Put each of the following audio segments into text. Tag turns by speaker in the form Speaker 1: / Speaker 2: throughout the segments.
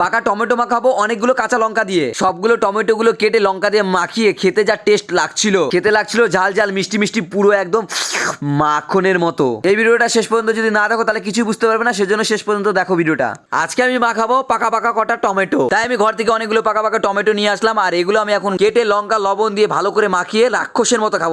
Speaker 1: পাকা টমেটো মাখাবো, অনেকগুলো কাঁচা লঙ্কা দিয়ে। সবগুলো টমেটো গুলো কেটে লঙ্কা দিয়ে মাখিয়ে খেতে যা টেস্ট লাগছিল। খেতে লাগছিল ঝাল ঝাল, মিষ্টি মিষ্টি, পুরো একদম মাখনের মতো। এই ভিডিওটা শেষ পর্যন্ত যদি না দেখো, তাহলে কিছুই বুঝতে পারবে না, সেজন্য শেষ পর্যন্ত দেখো ভিডিওটা। আজকে আমি মাখাবো পাকা পাকা কটা টমেটো। তাই আমি ঘর থেকে অনেকগুলো পাকা পাকা টমেটো নিয়ে আসলাম, আর এগুলো আমি এখন কেটে লঙ্কা, লবণ দিয়ে ভালো করে মাখিয়ে রাক্ষসের মতো খাব।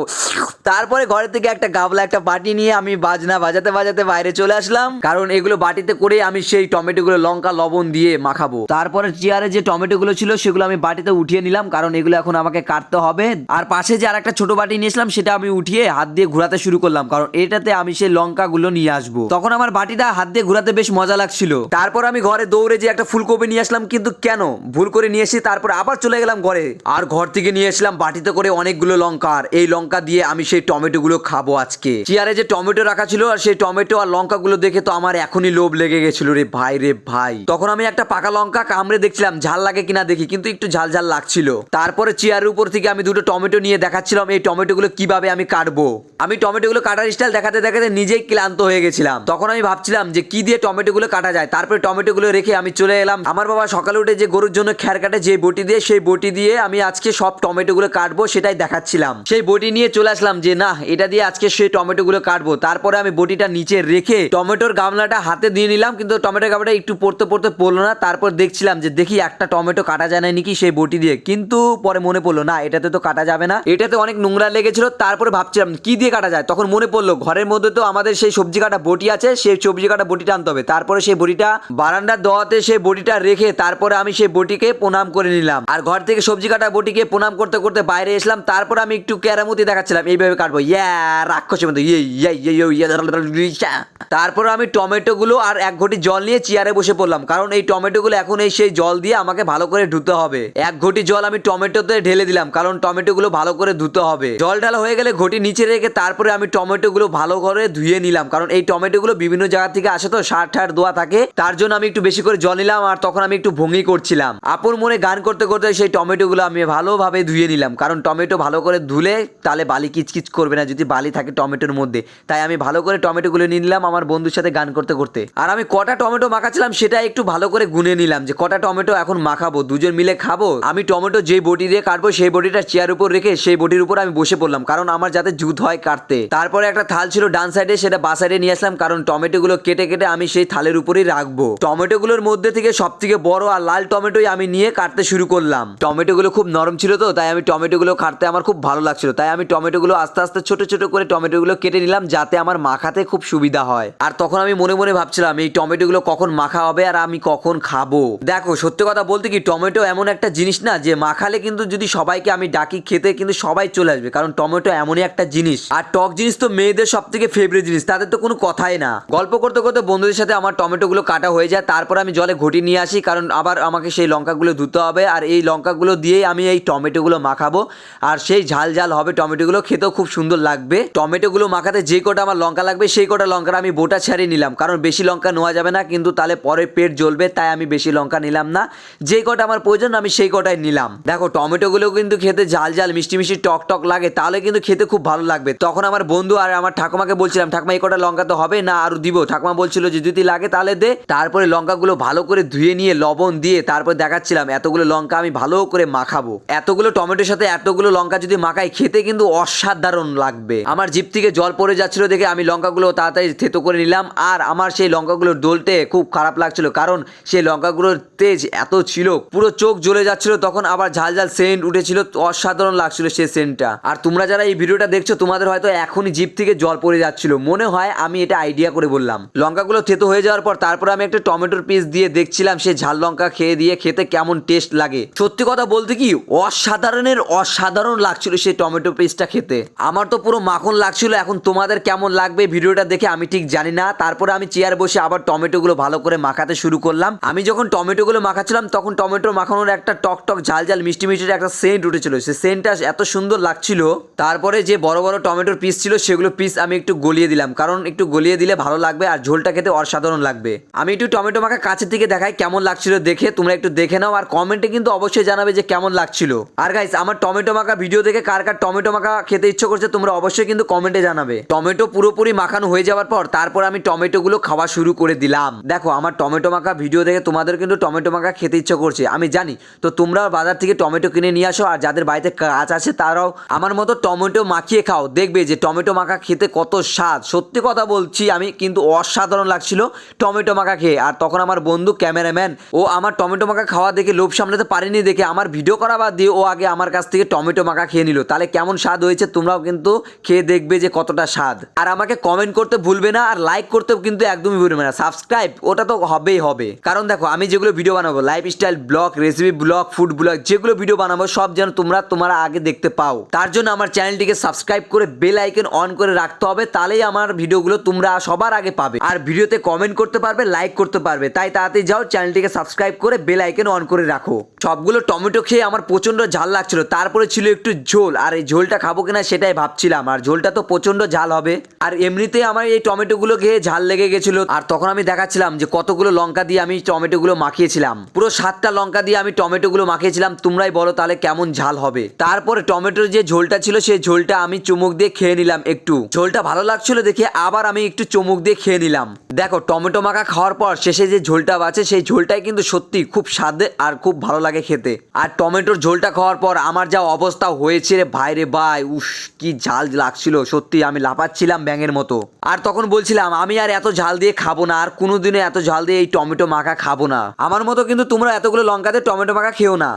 Speaker 1: তারপরে ঘরের থেকে একটা গাবলা, একটা বাটি নিয়ে আমি বাজনা বাজাতে বাজাতে বাইরে চলে আসলাম। কারণ এগুলো বাটিতে করে আমি সেই টমেটো গুলো লঙ্কা, লবণ দিয়ে মাখাবো। তারপরে চেয়ারে যে টমেটো গুলো ছিল, সেগুলো আমি বাটিতে উঠিয়ে নিলাম, কারণ এগুলো এখন আমাকে কাটতে হবে। আর পাশে যে আর একটা ছোট বাটি নিয়েছিলাম সেটা আমি উঠিয়ে হাত দিয়ে ঘোরাতে শুরু করলাম, কারণ এটাতে আমি সেই লঙ্কা গুলো নিয়ে আসব। তখন আমার বাটিটা হাত দিয়ে ঘোরাতে বেশ মজা লাগছিল। তারপর আমি ঘরে দৌড়ে যে একটা ফুলকপি নিয়ে আসলাম, কিন্তু কেন? ভুল করে নিয়ে এসে তারপর আবার চলে গেলাম ঘরে। আর ঘর থেকে নিয়ে এসলাম বাটিতে করে অনেকগুলো লঙ্কা, আর এই লঙ্কা দিয়ে আমি সেই টমেটো গুলো খাব আজকে। চেয়ারে যে টমেটো রাখা ছিল, আর সেই টমেটো আর লঙ্কা গুলো দেখে তো আমার এখনই লোভ লেগে গেছিল, রে ভাই রে ভাই। তখন আমি একটা পাকা লঙ্কা কামড়ে দেখছিলাম, ঝাল লাগে কিনা দেখি, কিন্তু একটু ঝাল ঝাল লাগছিল। তারপরে চেয়ারের উপর থেকে আমি দুটো টমেটো নিয়ে দেখাচ্ছিলাম, এই টমেটো গুলো কীভাবে আমি কাটবো। আমি টমেটো গুলো কাটার স্টাইল দেখাতে দেখাতে নিজেই ক্লান্ত হয়ে গেছিলাম। তখন আমি ভাবছিলাম যে কি দিয়ে টমেটো গুলো কাটা যায়। তারপরে টমেটো গুলো রেখে আমি চলে এলাম। আমার বাবা সকালে উঠে যে গরুর জন্য খ্যার কাটে, যে বটি দিয়ে, সেই বটি দিয়ে আমি আজকে সব টমেটো গুলো কাটবো সেটাই দেখাচ্ছিলাম। সেই বটি নিয়ে চলে আসলাম যে, না, এটা দিয়ে আজকে সেই টমেটো গুলো কাটবো। তারপরে আমি বটিটা নিচে রেখে টমেটোর গামলাটা হাতে দিয়ে নিলাম, কিন্তু টমেটোর গামলাটা একটু পড়তে পড়তে পড়ল না। তারপর দেখছিলাম যে দেখি একটা টমেটো কাটা যায় না নাকি সেই বটি দিয়ে কিন্তু পরে মনে পড়ল না এটাতে তো কাটা যাবে না এটাতে অনেক নোংরা লেগেছিল তারপরে ভাবছিলাম কি দিয়ে কাটা যায় তখন মনে পড়ল ঘরের মধ্যে তো আমাদের সেই সবজি কাটা বটি আছে সেই সবজি কাটা বটিটা আনতে হবে তারপরে সেই বটিটা বারান্দার দোয়াতে সেই বটিটা রেখে তারপরে আমি সেই বটিকে প্রণাম করে নিলাম আর ঘর থেকে সবজি কাটা বটিকে প্রণাম করতে করতে বাইরে এসলাম তারপর আমি একটু ক্যারামতি দেখাচ্ছিলাম এইভাবে কাটবো ইয়া রাক্ষসের ইয়ে ইয়ে ইয়ে ইয়ে ইয়ে ইয়া। তারপর আমি টমেটোগুলো আর এক ঘটি জল নিয়ে চেয়ারে বসে পড়লাম। কারণ এই টমেটোগুলো এখন এই সেই জল দিয়ে আমাকে ভালো করে ধুতে হবে। এক ঘটি জল আমি টমেটোতে ঢেলে দিলাম, কারণ টমেটোগুলো ভালো করে ধুতে হবে। জল ঢালা হয়ে গেলে ঘটি নিচে রেখে তারপরে আমি টমেটোগুলো ভালো করে ধুয়ে নিলাম, কারণ এই টমেটোগুলো বিভিন্ন জায়গা থেকে আসে তো, সার ঠার দোয়া থাকে। তার জন্য আমি একটু বেশি করে জল নিলাম আর তখন আমি একটু ভঙ্গি করছিলাম। আপন মনে গান করতে করতে সেই টমেটোগুলো আমি ভালোভাবে ধুয়ে নিলাম, কারণ টমেটো ভালো করে ধুলে তাহলে বালি কিচকিচ করবে না, যদি বালি থাকে টমেটোর মধ্যে। তাই আমি ভালো করে টমেটোগুলো নিয়ে নিলাম, আমার বন্ধুর সাথে গান করতে করতে। আর আমি কটা টমেটো মাখাচ্ছিলাম সেটা একটু ভালো করে গুনে নিলাম যে কটা টমেটো এখন মাখাবো, দুজন মিলে খাব? আমি টমেটো যেই বটি দিয়ে কাটবো, সেই বটিটা চেয়ার উপর রেখে সেই বটির উপর আমি বসে পড়লাম, কারণ আমার যাতে জুত হয় কাটতে। তারপরে একটা থাল ছিল ডান সাইডে, সেটা বা সাইডে নিয়ে আসলাম, কারণ টমেটো গুলো কেটে কেটে আমি সেই থালের উপরেই রাখব। টমেটো গুলোর মধ্যে থেকে সব থেকে বড় আর লাল টমেটোই আমি নিয়ে কাটতে শুরু করলাম। টমেটো গুলো খুব নরম ছিল তো, তাই আমি টমেটো গুলো কাটতে আমার খুব ভালো লাগছিল। তাই আমি টমেটো গুলো আস্তে আস্তে ছোট ছোট করে টমেটো গুলো কেটে নিলাম, যাতে আমার মাখাতে খুব সুবিধা হয়। আর তখন আমি মনে মনে ভাবছিলাম, এই টমেটো গুলো কখন মাখা হবে আর আমি কখন খাব। দেখো, সত্যি কথা বলতে কি, টমেটো এমন একটা জিনিস না, যে মাখালে কিন্তু যদি সবাইকে আমি ডাকি, খেতে কিন্তু সবাই চলে আসবে। কারণ টমেটো এমনই একটা জিনিস। আর টক জিনিস তো মেয়েদের সব থেকে ফেভারিট জিনিস তাদের তো কোনো কথাই না। গল্প করতে করতে বন্ধুদের সাথে আমার টমেটো গুলো কাটা হয়ে যায়, তারপর আমি জলে ঘটি নিয়ে আসি, কারণ আবার আমাকে সেই লঙ্কাগুলো ধুতে হবে। আর এই লঙ্কাগুলো দিয়েই আমি এই টমেটোগুলো মাখাবো। আর সেই ঝাল ঝাল হবে টমেটোগুলো, খেতেও খুব সুন্দর লাগবে। টমেটোগুলো মাখাতে যে কটা আমার লঙ্কা লাগবে, সেই কটা লঙ্কার আমি বোটা ছাড়িয়ে নিলাম। কারণ বেশি লঙ্কা নেওয়া যাবে না, কিন্তু তাহলে পরে পেট জ্বলবে, তাই আমি বেশি লঙ্কা নিলাম না। যে কটা আমার প্রয়োজন, আমি সেই কটাই নিলাম। দেখো টমেটোগুলো কিন্তু খেতে ঝাল ঝাল, মিষ্টি মিষ্টি, টক টক লাগে, তাহলে কিন্তু খেতে খুব ভালো লাগবে। তখন আমার বন্ধু আর আমার ঠাকুমাকে বলছিলাম, ঠাকুমা, এই কটা লঙ্কা তো হবে না আরও দিব। ঠাকুমা বলছিল যে, যদি লাগে তাহলে দে। তারপরে লঙ্কাগুলো ভালো করে ধুয়ে নিয়ে লবণ দিয়ে তারপর দেখাচ্ছিলাম, এতগুলো লঙ্কা আমি ভালো করে মাখাবো। এতগুলো টমেটোর সাথে এতগুলো লঙ্কা যদি মাখাই, খেতে কিন্তু অসাধারণ লাগবে। আমার জিপ থেকে জল পড়ে যাচ্ছিল দেখে আমি লঙ্কাগুলো তাড়াতাড়ি থেতো করে নিলাম। আর আমার সেই লঙ্কাগুলো ডলতে খুব খারাপ লাগছিল, কারণ সেই লঙ্কাগুলোর তেজ এত ছিল, পুরো চোখ জ্বলে যাচ্ছিল, তখন আবার ঝাল ঝাল সেন্ট উঠেছিল, অসাধারণ লাগছিল সেই সেন্টটা। আর তোমরা যারা এই ভিডিওটা দেখছ, তোমাদের হয়তো এখনই জিপ থেকে জল পড়ে যাচ্ছিল। মনে হয় আমি এটা আইডিয়া করে বললাম। লঙ্কাগুলো থেতো হয়ে যাওয়ার পর তারপর আমি একটা টমেটোর পিস দিয়ে দেখছিলাম, সেই ঝাল লঙ্কা খেয়ে দিয়ে খেতে কেমন টেস্ট লাগে। সত্যি কথা বলতে কি, অসাধারণের অসাধারণ লাগছিল সেই টমেটো পিসটা খেতে। আমার তো পুরো মাখন লাগছিল, এখন তোমাদের কেমন লাগবে ভিডিওটা দেখে আমি ঠিক জানি না, তারপরে আমি চেয়ার বসে আবার টমেটোগুলো ভালো করে মাখাতে শুরু করলাম। আমি যখন টমেটোগুলো মাখাচ্ছিলাম, তখন টমেটো মাখানোর একটা টক টক ঝাল ঝাল মিষ্টি মিষ্টির একটা সেন্ট উঠেছিল। সে সেন্টটা এত সুন্দর লাগছিল, তারপরে যে বড় বড় টমেটোর পিস ছিল, সেগুলো পিস আমি একটু গলিয়ে দিলাম। কারণ একটু গলিয়ে দিলে ভালো লাগবে আর ঝোলটা খেতে অসাধারণ লাগবে। আমি একটু টমেটো মাখা কাছের থেকে দেখাই কেমন লাগছিল দেখে, তোমরা একটু দেখে নাও। আর কমেন্টে কিন্তু অবশ্যই জানাবে যে কেমন লাগছিল। আর গাইস আমার টমেটো মাখা ভিডিও দেখে কার কার টমেটো মাখা খেতে ইচ্ছে করছে, তোমরা অবশ্যই কিন্তু কমেন্টে জানাবে। টমেটো পুরোপুরি মাখানো হয়ে যাওয়ার পর তারপর আমি টমেটো গুলো খাওয়া শুরু করে দিলাম। দেখো, আমার টমেটো মাখা ভিডিও দেখে তোমাদের কিন্তু টমেটো মাখা খেতে ইচ্ছে করছে। আমি জানি, তো তোমরাও বাজার থেকে টমেটো কিনে নিয়ে আসো, আর যাদের বাড়িতে কাজ আছে তারাও আমার মতো টমেটো মাখিয়ে খাও। দেখবে যে টমেটো মাখা খেতে কত স্বাদ। সত্যি কথা বলছি, আমি কিন্তু অসাধারণ লাগছিল টমেটো মাখা খেয়ে। আর তখন আমার বন্ধু ক্যামেরাম্যান, ও আমার টমেটো মাখা খাওয়া দেখে লোভ সামলাতে পারেনি দেখে আমার ভিডিও করা বাদ দিয়ে ও আগে আমার কাছ থেকে টমেটো মাখা খেয়ে নিল। তাহলে কেমন স্বাদ হয়েছে তোমরাও কিন্তু খেয়ে দেখবে যে কতটা স্বাদ। আর আমাকে কমেন্ট করতে ভুলবে না, আর লাইক করতেও কিন্তু একদমই ভুলবে না। সাবস্ক্রাইব ওটা তো হবেই হবে। কারণ দেখো, আমি যেগুলো ভিডিও বানাবো lifestyle blog recipe blog food blog যেগুলো ভিডিও বানাবো, সব যেন তোমরা তোমরা আগে দেখতে পাও। তার জন্য আমার চ্যানেলটিকে সাবস্ক্রাইব করে বেল আইকন অন করে রাখতে হবে, তাহলেই আমার ভিডিওগুলো তোমরা সবার আগে পাবে। আর ভিডিওতে কমেন্ট করতে পারবে লাইক করতে পারবে। তাই তাড়াতাড়ি যাও চ্যানেলটিকে সাবস্ক্রাইব করে বেল আইকন অন করে রাখো। সবগুলো টমেটো খেয়ে আমার প্রচণ্ড ঝাল লাগছিল, তারপরে ছিল একটু ঝোল। আর এই ঝোলটা খাব কিনা সেটাই ভাবছিলাম। আর ঝোলটা তো প্রচণ্ড ঝাল হবে। আর এমনিতেই আমার এই টমেটোগুলো খেয়ে ঝাল লেগে গেছিল। আর তখন আমি দেখাচ্ছিলাম যে কতগুলো লঙ্কা দিয়ে আমি টমেটোগুলো মাখিয়েছিলাম। পুরো সাতটা লঙ্কা দিয়ে আমি টমেটোগুলো মাখিয়েছিলাম। তোমরাই বলো তাহলে কেমন ঝাল হবে। তারপরে টমেটোর যে ঝোলটা ছিল, সেই ঝোলটা আমি চুমুক দিয়ে খেয়ে নিলাম একটু। ঝোলটা ভালো লাগছিল দেখে আবার আমি একটু চুমুক দিয়ে খেয়ে নিলাম। দেখো, টমেটো মাখা খাওয়ার পর শেষে যে ঝোলটা বাঁচে, সেই ঝোলটাই কিন্তু সত্যি খুব স্বাদে আর খুব ভালো লাগে খেতে। আর টমেটোর ঝোলটা খাওয়ার পর আমার যা অবস্থা হয়েছে রে ভাই রে ভাই উস কি ঝাল লাগছিল সত্যি আমি লাফাচ্ছিলাম ব্যাঙের মতো। আর তখন বলছিলাম, আমি আর এত ঝাল দিয়ে খাব না, আর কোনোদিনও এত ঝাল দিয়ে এই টমেটো মাখা খাব না। আমার মতো কিন্তু তোমরা এতগুলো লঙ্কাতে টমেটো মাখা খেও না।